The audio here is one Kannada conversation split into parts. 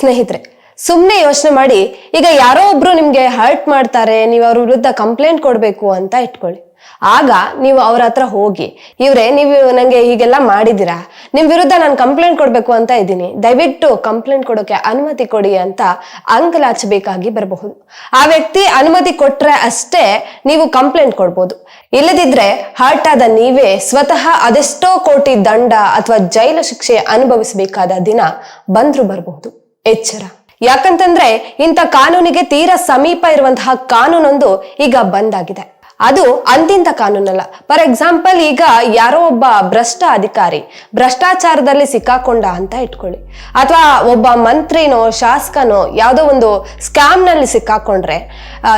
ಸ್ನೇಹಿತರೆ ಸುಮ್ಮನೆ ಯೋಚನೆ ಮಾಡಿ, ಈಗ ಯಾರೋ ಒಬ್ರು ನಿಮ್ಗೆ ಹರ್ಟ್ ಮಾಡ್ತಾರೆ, ನೀವು ಅವ್ರ ವಿರುದ್ಧ ಕಂಪ್ಲೇಂಟ್ ಕೊಡ್ಬೇಕು ಅಂತ ಇಟ್ಕೊಳ್ಳಿ. ಆಗ ನೀವು ಅವ್ರ ಹತ್ರ ಹೋಗಿ, ಇವ್ರೆ ನೀವು ನಂಗೆ ಹೀಗೆಲ್ಲ ಮಾಡಿದ್ದೀರಾ, ನಿಮ್ ವಿರುದ್ಧ ನಾನು ಕಂಪ್ಲೇಂಟ್ ಕೊಡ್ಬೇಕು ಅಂತ ಇದ್ದೀನಿ, ದಯವಿಟ್ಟು ಕಂಪ್ಲೇಂಟ್ ಕೊಡೋಕೆ ಅನುಮತಿ ಕೊಡಿ ಅಂತ ಅಂಗಲಾಚಬೇಕಾಗಿ ಬರಬಹುದು. ಆ ವ್ಯಕ್ತಿ ಅನುಮತಿ ಕೊಟ್ರೆ ಅಷ್ಟೇ ನೀವು ಕಂಪ್ಲೇಂಟ್ ಕೊಡ್ಬೋದು. ಇಲ್ಲದಿದ್ರೆ ಹರ್ಟ್ ಆದ ನೀವೇ ಸ್ವತಃ ಅದೆಷ್ಟೋ ಕೋಟಿ ದಂಡ ಅಥವಾ ಜೈಲು ಶಿಕ್ಷೆ ಅನುಭವಿಸಬೇಕಾದ ದಿನ ಬಂದ್ರು ಬರಬಹುದು. ಎಚ್ಚರ. ಯಾಕಂತಂದ್ರೆ ಇಂಥ ಕಾನೂನಿಗೆ ತೀರಾ ಸಮೀಪ ಇರುವಂತಹ ಕಾನೂನೊಂದು ಈಗ ಬಂದಾಗಿದೆ. ಅದು ಅಂತಿಂತ ಕಾನೂನಲ್ಲ. ಫಾರ್ ಎಕ್ಸಾಂಪಲ್ ಈಗ ಯಾರೋ ಒಬ್ಬ ಭ್ರಷ್ಟ ಅಧಿಕಾರಿ ಭ್ರಷ್ಟಾಚಾರದಲ್ಲಿ ಸಿಕ್ಕಾಕೊಂಡ ಅಂತ ಇಟ್ಕೊಳ್ಳಿ. ಅಥವಾ ಒಬ್ಬ ಮಂತ್ರಿನೋ, ಶಾಸಕನೋ ಯಾವುದೋ ಒಂದು ಸ್ಕ್ಯಾಮ್ನಲ್ಲಿ ಸಿಕ್ಕಾಕೊಂಡ್ರೆ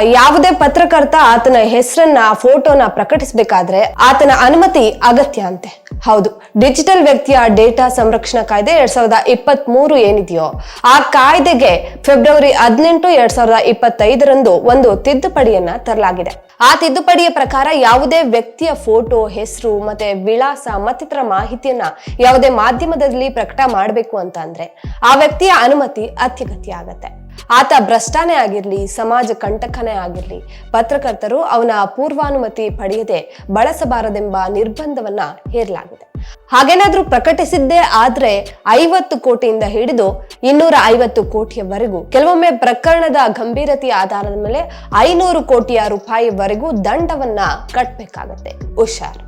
ಯಾವುದೇ ಪತ್ರಕರ್ತ ಆತನ ಹೆಸರನ್ನ, ಫೋಟೋನ ಪ್ರಕಟಿಸಬೇಕಾದ್ರೆ ಆತನ ಅನುಮತಿ ಅಗತ್ಯ ಅಂತೆ. ಹೌದು. ಡಿಜಿಟಲ್ ವ್ಯಕ್ತಿಯ ಡೇಟಾ ಸಂರಕ್ಷಣಾ ಕಾಯ್ದೆ ಎರಡ್ ಸಾವಿರದ ಇಪ್ಪತ್ತ್ ಮೂರು ಏನಿದೆಯೋ, ಆ ಕಾಯ್ದೆಗೆ ಫೆಬ್ರವರಿ ಹದಿನೆಂಟು ಎರಡ್ ಸಾವಿರದ ಇಪ್ಪತ್ತೈದರಂದು ಒಂದು ತಿದ್ದುಪಡಿಯನ್ನ ತರಲಾಗಿದೆ. ಆ ತಿದ್ದುಪಡಿಯ ಪ್ರಕಾರ ಯಾವುದೇ ವ್ಯಕ್ತಿಯ ಫೋಟೋ ಹೆಸರು ಮತ್ತೆ ವಿಳಾಸ ಮತ್ತಿತರ ಮಾಹಿತಿಯನ್ನ ಯಾವುದೇ ಮಾಧ್ಯಮದಲ್ಲಿ ಪ್ರಕಟ ಮಾಡಬೇಕು ಅಂತ ಅಂದ್ರೆ ಆ ವ್ಯಕ್ತಿಯ ಅನುಮತಿ ಅತ್ಯಗತ್ಯ ಆಗತ್ತೆ. ಆತ ಭ್ರಷ್ಟಾನೇ ಆಗಿರ್ಲಿ, ಸಮಾಜ ಕಂಟಕನೇ ಆಗಿರ್ಲಿ, ಪತ್ರಕರ್ತರು ಅವನ ಪೂರ್ವಾನುಮತಿ ಪಡೆಯದೆ ಬಳಸಬಾರದೆಂಬ ನಿರ್ಬಂಧವನ್ನ ಹೇರಲಾಗಿದೆ. ಹಾಗೇನಾದ್ರೂ ಪ್ರಕಟಿಸಿದ್ದೇ ಆದ್ರೆ ಐವತ್ತು ಕೋಟಿಯಿಂದ ಹಿಡಿದು ಇನ್ನೂರ ಐವತ್ತು ಕೋಟಿಯವರೆಗೂ, ಕೆಲವೊಮ್ಮೆ ಪ್ರಕರಣದ ಗಂಭೀರತೆಯ ಆಧಾರದ ಮೇಲೆ ಐನೂರು ಕೋಟಿಯ ರೂಪಾಯಿವರೆಗೂ ದಂಡವನ್ನ ಕಟ್ಟಬೇಕಾಗತ್ತೆ ಹುಷಾರ್.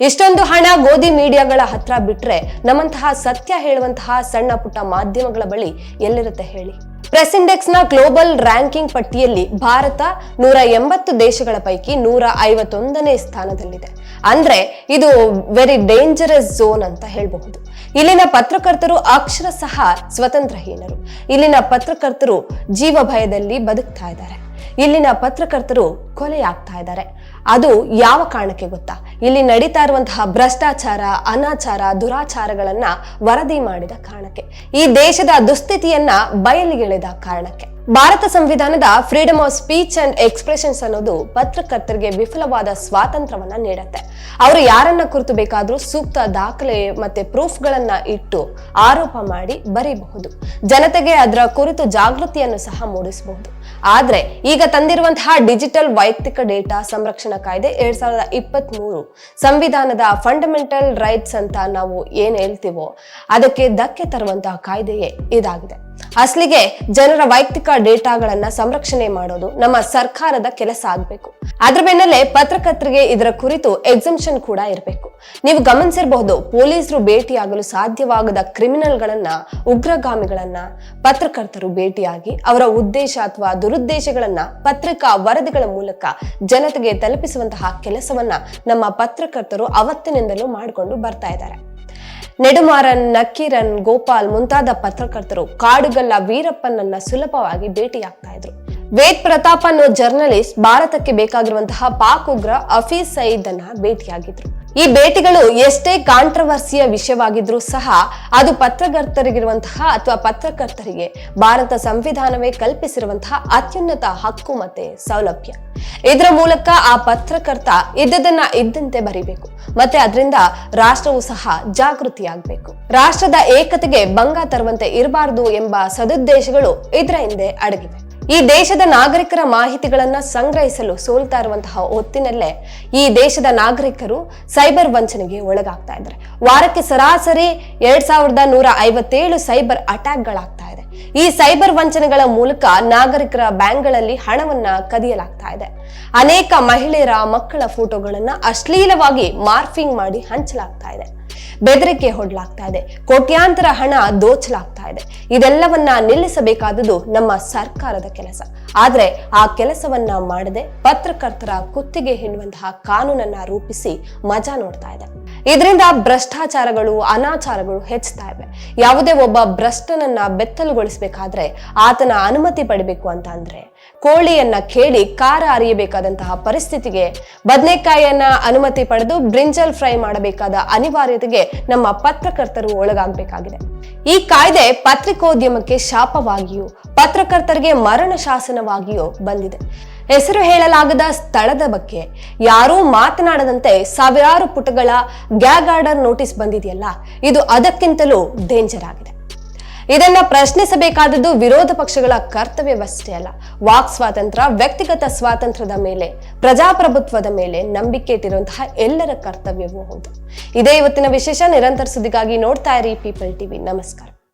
ಇಷ್ಟೊಂದು ಹಣ ಗೋಧಿ ಮೀಡಿಯಾಗಳ ಹತ್ರ ಬಿಟ್ರೆ ನಮ್ಮಂತಹ ಸತ್ಯ ಹೇಳುವಂತಹ ಸಣ್ಣ ಪುಟ್ಟ ಮಾಧ್ಯಮಗಳ ಬಳಿ ಎಲ್ಲಿರುತ್ತೆ ಹೇಳಿ? ಪ್ರೆಸ್ನ ಗ್ಲೋಬಲ್ ರ್ಯಾಂಕಿಂಗ್ ಪಟ್ಟಿಯಲ್ಲಿ ಭಾರತ ನೂರ ಎಂಬತ್ತು ದೇಶಗಳ ಪೈಕಿ ನೂರ ಐವತ್ತೊಂದನೇ ಸ್ಥಾನದಲ್ಲಿದೆ. ಅಂದ್ರೆ ಇದು ವೆರಿ ಡೇಂಜರಸ್ ಝೋನ್ ಅಂತ ಹೇಳಬಹುದು. ಇಲ್ಲಿನ ಪತ್ರಕರ್ತರು ಅಕ್ಷರ ಸಹ ಸ್ವತಂತ್ರಹೀನರು. ಇಲ್ಲಿನ ಪತ್ರಕರ್ತರು ಜೀವ ಭಯದಲ್ಲಿ ಬದುಕ್ತಾ ಇದ್ದಾರೆ. ಇಲ್ಲಿನ ಪತ್ರಕರ್ತರು ಕೊಲೆಯಾಗ್ತಾ ಇದ್ದಾರೆ. ಅದು ಯಾವ ಕಾರಣಕ್ಕೆ ಗೊತ್ತಾ? ಇಲ್ಲಿ ನಡೀತಾ ಇರುವಂತಹ ಭ್ರಷ್ಟಾಚಾರ, ಅನಾಚಾರ, ದುರಾಚಾರಗಳನ್ನ ವರದಿ ಮಾಡಿದ ಕಾರಣಕ್ಕೆ. ಈ ದೇಶದ ದುಸ್ಥಿತಿಯನ್ನ ಬಯಲಿಗೆಳೆದ ಕಾರಣಕ್ಕೆ. ಭಾರತ ಸಂವಿಧಾನದ freedom of speech and expressions ಅನ್ನೋದು ಪತ್ರಕರ್ತರಿಗೆ ವಿಫಲವಾದ ಸ್ವಾತಂತ್ರ್ಯವನ್ನ ನೀಡುತ್ತೆ. ಅವರು ಯಾರನ್ನ ಕುರಿತು ಬೇಕಾದ್ರೂ ಸೂಕ್ತ ದಾಖಲೆ ಮತ್ತೆ ಪ್ರೂಫ್ಗಳನ್ನ ಇಟ್ಟು ಆರೋಪ ಮಾಡಿ ಬರೀಬಹುದು. ಜನತೆಗೆ ಅದರ ಕುರಿತು ಜಾಗೃತಿಯನ್ನು ಸಹ ಮೂಡಿಸಬಹುದು. ಆದ್ರೆ ಈಗ ತಂದಿರುವಂತಹ ಡಿಜಿಟಲ್ ವೈಯಕ್ತಿಕ ಡೇಟಾ ಸಂರಕ್ಷಣಾ ಕಾಯ್ದೆ ಎರಡ್ ಸಾವಿರದ ಇಪ್ಪತ್ತ್ ಮೂರು ಸಂವಿಧಾನದ ಫಂಡಮೆಂಟಲ್ ರೈಟ್ಸ್ ಅಂತ ನಾವು ಏನ್ ಹೇಳ್ತೀವೋ ಅದಕ್ಕೆ ಧಕ್ಕೆ ತರುವಂತಹ ಕಾಯ್ದೆಯೇ ಇದಾಗಿದೆ. ಅಸಲಿಗೆ ಜನರ ವೈಯಕ್ತಿಕ ಡೇಟಾಗಳನ್ನ ಸಂರಕ್ಷಣೆ ಮಾಡೋದು ನಮ್ಮ ಸರ್ಕಾರದ ಕೆಲಸ ಆಗ್ಬೇಕು. ಅದ್ರ ಬೆನ್ನಲ್ಲೇ ಪತ್ರಕರ್ತರಿಗೆ ಇದರ ಕುರಿತು ಎಕ್ಸಂಪ್ಷನ್ ಕೂಡ ಇರಬೇಕು. ನೀವು ಗಮನಿಸಿರಬಹುದು, ಪೊಲೀಸರು ಭೇಟಿಯಾಗಲು ಸಾಧ್ಯವಾಗದ ಕ್ರಿಮಿನಲ್ಗಳನ್ನ, ಉಗ್ರಗಾಮಿಗಳನ್ನ, ಪತ್ರಕರ್ತರು ಭೇಟಿಯಾಗಿ ಅವರ ಉದ್ದೇಶ ಅಥವಾ ದುರುದ್ದೇಶಗಳನ್ನ ಪತ್ರಿಕಾ ವರದಿಗಳ ಮೂಲಕ ಜನತೆಗೆ ತಲುಪಿಸುವಂತಹ ಕೆಲಸವನ್ನ ನಮ್ಮ ಪತ್ರಕರ್ತರು ಅವತ್ತಿನಿಂದಲೂ ಮಾಡಿಕೊಂಡು ಬರ್ತಾ ಇದ್ದಾರೆ. ನೆಡುಮಾರನ್ ನಕ್ಕೀರನ್ ಗೋಪಾಲ್ ಮುಂತಾದ ಪತ್ರಕರ್ತರು ಕಾಡುಗಲ್ಲ ವೀರಪ್ಪನನ್ನ ಸುಲಭವಾಗಿ ಭೇಟಿಯಾಗ್ತಾ ಇದ್ರು. ವೇದ್ ಪ್ರತಾಪ್ ಅನ್ನೋ ಜರ್ನಲಿಸ್ಟ್ ಭಾರತಕ್ಕೆ ಬೇಕಾಗಿರುವಂತಹ ಪಾಕ್ ಉಗ್ರ ಅಫೀಸ್ ಸಯೀದ್ ಅನ್ನ ಭೇಟಿಯಾಗಿದ್ರು. ಈ ಭೇಟಿಗಳು ಎಷ್ಟೇ ಕಾಂಟ್ರವರ್ಸಿಯ ವಿಷಯವಾಗಿದ್ರೂ ಸಹ ಅದು ಪತ್ರಕರ್ತರಿಗಿರುವಂತಹ ಅಥವಾ ಪತ್ರಕರ್ತರಿಗೆ ಭಾರತ ಸಂವಿಧಾನವೇ ಕಲ್ಪಿಸಿರುವಂತಹ ಅತ್ಯುನ್ನತ ಹಕ್ಕು ಮತ್ತೆ ಸೌಲಭ್ಯ. ಇದರ ಮೂಲಕ ಆ ಪತ್ರಕರ್ತ ಇದ್ದದನ್ನ ಇದ್ದಂತೆ ಬರಿಬೇಕು. ಮತ್ತೆ ಅದರಿಂದ ರಾಷ್ಟ್ರವು ಸಹ ಜಾಗೃತಿಯಾಗಬೇಕು. ರಾಷ್ಟ್ರದ ಏಕತೆಗೆ ಭಂಗ ತರುವಂತೆ ಇರಬಾರದು ಎಂಬ ಸದುದ್ದೇಶಗಳು ಇದರ ಹಿಂದೆ ಅಡಗಿವೆ. ಈ ದೇಶದ ನಾಗರಿಕರ ಮಾಹಿತಿಗಳನ್ನ ಸಂಗ್ರಹಿಸಲು ಸೋಲ್ತಾ ಇರುವಂತಹ ಹೊತ್ತಿನಲ್ಲೇ ಈ ದೇಶದ ನಾಗರಿಕರು ಸೈಬರ್ ವಂಚನೆಗೆ ಒಳಗಾಗ್ತಾ ಇದ್ದಾರೆ. ವಾರಕ್ಕೆ ಸರಾಸರಿ ಎರಡ್ ಸಾವಿರದ ನೂರ ಐವತ್ತೇಳು ಸೈಬರ್ ಅಟ್ಯಾಕ್ಗಳಾಗ್ತಾ ಈ ಸೈಬರ್ ವಂಚನೆಗಳ ಮೂಲಕ ನಾಗರಿಕರ ಬ್ಯಾಂಕ್ಗಳಲ್ಲಿ ಹಣವನ್ನ ಕದಿಯಲಾಗ್ತಾ ಇದೆ. ಅನೇಕ ಮಹಿಳೆಯರ ಮಕ್ಕಳ ಫೋಟೋಗಳನ್ನ ಅಶ್ಲೀಲವಾಗಿ ಮಾರ್ಫಿಂಗ್ ಮಾಡಿ ಹಂಚಲಾಗ್ತಾ ಇದೆ. ಬೆದರಿಕೆ ಹೊಡ್ಲಾಗ್ತಾ ಇದೆ. ಕೋಟ್ಯಾಂತರ ಹಣ ದೋಚಲಾಗ್ತಾ ಇದೆ. ಇದೆಲ್ಲವನ್ನ ನಿಲ್ಲಿಸಬೇಕಾದದ್ದು ನಮ್ಮ ಸರ್ಕಾರದ ಕೆಲಸ. ಆದ್ರೆ ಆ ಕೆಲಸವನ್ನ ಮಾಡದೆ ಪತ್ರಕರ್ತರ ಕುತ್ತಿಗೆ ಹಿಂಡುವಂತಹ ಕಾನೂನನ್ನ ರೂಪಿಸಿ ಮಜಾ ನೋಡ್ತಾ ಇದೆ. ಇದರಿಂದ ಭ್ರಷ್ಟಾಚಾರಗಳು, ಅನಾಚಾರಗಳು ಹೆಚ್ಚುತ್ತಾ ಇವೆ. ಯಾವುದೇ ಒಬ್ಬ ಭ್ರಷ್ಟನನ್ನ ಬೆತ್ತಲುಗೊಳಿಸಬೇಕಾದ್ರೆ ಆತನ ಅನುಮತಿ ಪಡಿಬೇಕು ಅಂತ ಅಂದ್ರೆ ಕೋಳಿಯನ್ನ ಕೇಳಿ ಕಾರ ಅರಿಯಬೇಕಾದಂತಹ ಪರಿಸ್ಥಿತಿಗೆ ಬದನೆಕಾಯಿಯನ್ನ ಅನುಮತಿ ಪಡೆದು ಬ್ರಿಂಜಲ್ ಫ್ರೈ ಮಾಡಬೇಕಾದ ಅನಿವಾರ್ಯತೆಗೆ ನಮ್ಮ ಪತ್ರಕರ್ತರು ಒಳಗಾಗಬೇಕಾಗಿದೆ. ಈ ಕಾಯ್ದೆ ಪತ್ರಿಕೋದ್ಯಮಕ್ಕೆ ಶಾಪವಾಗಿಯೂ, ಪತ್ರಕರ್ತರಿಗೆ ಮರಣ ಶಾಸನವಾಗಿಯೂ ಬಂದಿದೆ. ಹೆಸರು ಹೇಳಲಾಗದ ಸ್ಥಳದ ಬಗ್ಗೆ. ಯಾರೂ ಮಾತನಾಡದಂತೆ ಸಾವಿರಾರು ಪುಟಗಳ ಗ್ಯಾಗ್ ಆರ್ಡರ್ ನೋಟಿಸ್ ಬಂದಿದೆಯಲ್ಲ, ಇದು ಅದಕ್ಕಿಂತಲೂ ಡೇಂಜರ್ ಆಗಿದೆ. ಇದನ್ನ ಪ್ರಶ್ನಿಸಬೇಕಾದದ್ದು ವಿರೋಧ ಪಕ್ಷಗಳ ಕರ್ತವ್ಯವಷ್ಟೇ ಅಲ್ಲ, ವಾಕ್ ಸ್ವಾತಂತ್ರ್ಯ ವ್ಯಕ್ತಿಗತ ಸ್ವಾತಂತ್ರ್ಯದ ಮೇಲೆ, ಪ್ರಜಾಪ್ರಭುತ್ವದ ಮೇಲೆ ನಂಬಿಕೆ ಇಟ್ಟಿರುವಂತಹ ಎಲ್ಲರ ಕರ್ತವ್ಯವೂ ಹೌದು. ಇದೇ ಇವತ್ತಿನ ವಿಶೇಷ, ನಿರಂತರ ಸುದ್ದಿಗಾಗಿ ನೋಡ್ತಾ ಇರಿ ಪೀಪಲ್ ಟಿವಿ ನಮಸ್ಕಾರ.